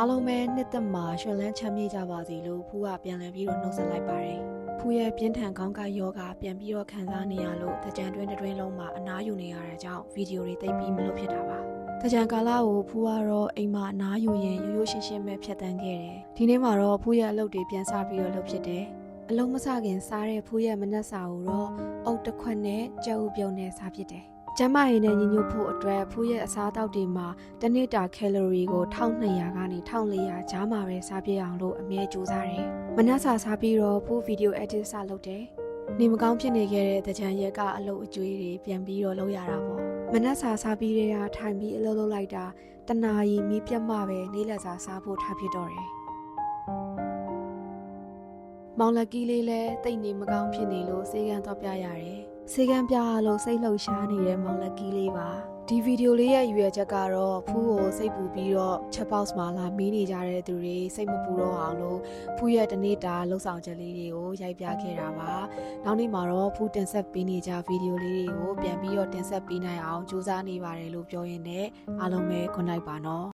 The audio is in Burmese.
အားလုံးပဲနှစ်သက်မှာရွှင်လန်းချမ်းမြေ့ကြပါစေလို့ဖူးကပြန်လည်ပြီးတော့နှုတ်ဆက်လိုက်ပါတယ်ဖူးရဲ့ပြင်းထန်ကောင်းကယောဂပြန်ပြီးတော့ခံစားနေရလို့တကြံတွင်းတစ်တွင်းလုံးမှာအနားယူနေရတဲ့ကြောင့်ဗီဒီယိုတွေတိတ်ပြီးမလုပ်ဖြစ်တာပါတကြံကာလကိုဖူးကတော့အိမ်မှာအနားယူရင်ရိုးရိုးရှင်းရှင်းပဲဖြတ်တန်းခဲ့တယ်ဒီနေ့မှာတော့ဖူးရဲ့အလုပ်တွေပြန်စပြီးတော့လုပ်ဖြစ်တယ်အလုံးမစခင်စားတဲ့ဖူးရဲ့မနက်စာကိုတော့အုတ်တစ်ခွက်နဲ့ကြက်ဥပြုံးနဲ့စားဖြစ်တယ် ကျန်းမာရေးနဲ့ညီညွတ်ဖို့အတွက်ဖူးရဲ့အစားအသောက်တွေမှာတစ်နေ့တာကယ်လိုရီကို1200ကနေ1400ကြားမှာပဲစားပြည့်အောင်လို့အမြဲကြိုးစားတယ်။မနက်စာစားပြီးတော့ဖူးဗီဒီယို edit စလုပ်တယ်။နေမကောင်းဖြစ်နေခဲ့တဲ့တကြံရက်ကအလုပ်အကျွေးတွေပြန်ပြီးတော့လုပ်ရတာပေါ့။မနက်စာစားပြီးတဲ့ကထိုင်ပြီးအလုပ်လုပ်လိုက်တာတနာရီမီးပြတ်မှပဲနေ့လယ်စာစားဖို့ထားဖြစ်တော့တယ်။မောင်လက်ကီးလေးလည်းတိတ်နေမကောင်းဖြစ်နေလို့စေကန်းတော့ပြရတယ်။ စေကန်းပြရလို့စိတ်လှုပ်ရှားနေတဲ့မောင်လက်ကီးလေးပါ။ဒီဗီဒီယိုလေးရဲ့ရွယ်ချက်ကတော့ဖူးကိုစိတ်ပူပြီးတော့ chat box မှာလာမီးနေကြတဲ့သူတွေစိတ်မပူတော့အောင်လို့ဖူးရဲ့တနေ့တာလှုပ်ဆောင်ချက်လေးတွေကိုရိုက်ပြခဲ့တာပါ။နောက်နေ့မှာတော့ဖူးတင်ဆက်ပေးနေကြဗီဒီယိုလေးတွေကိုပြန်ပြီးတော့တင်ဆက်ပေးနိုင်အောင်ကြိုးစားနေပါတယ်လို့ပြောရင်းနဲ့အားလုံးပဲ good night ပါနော်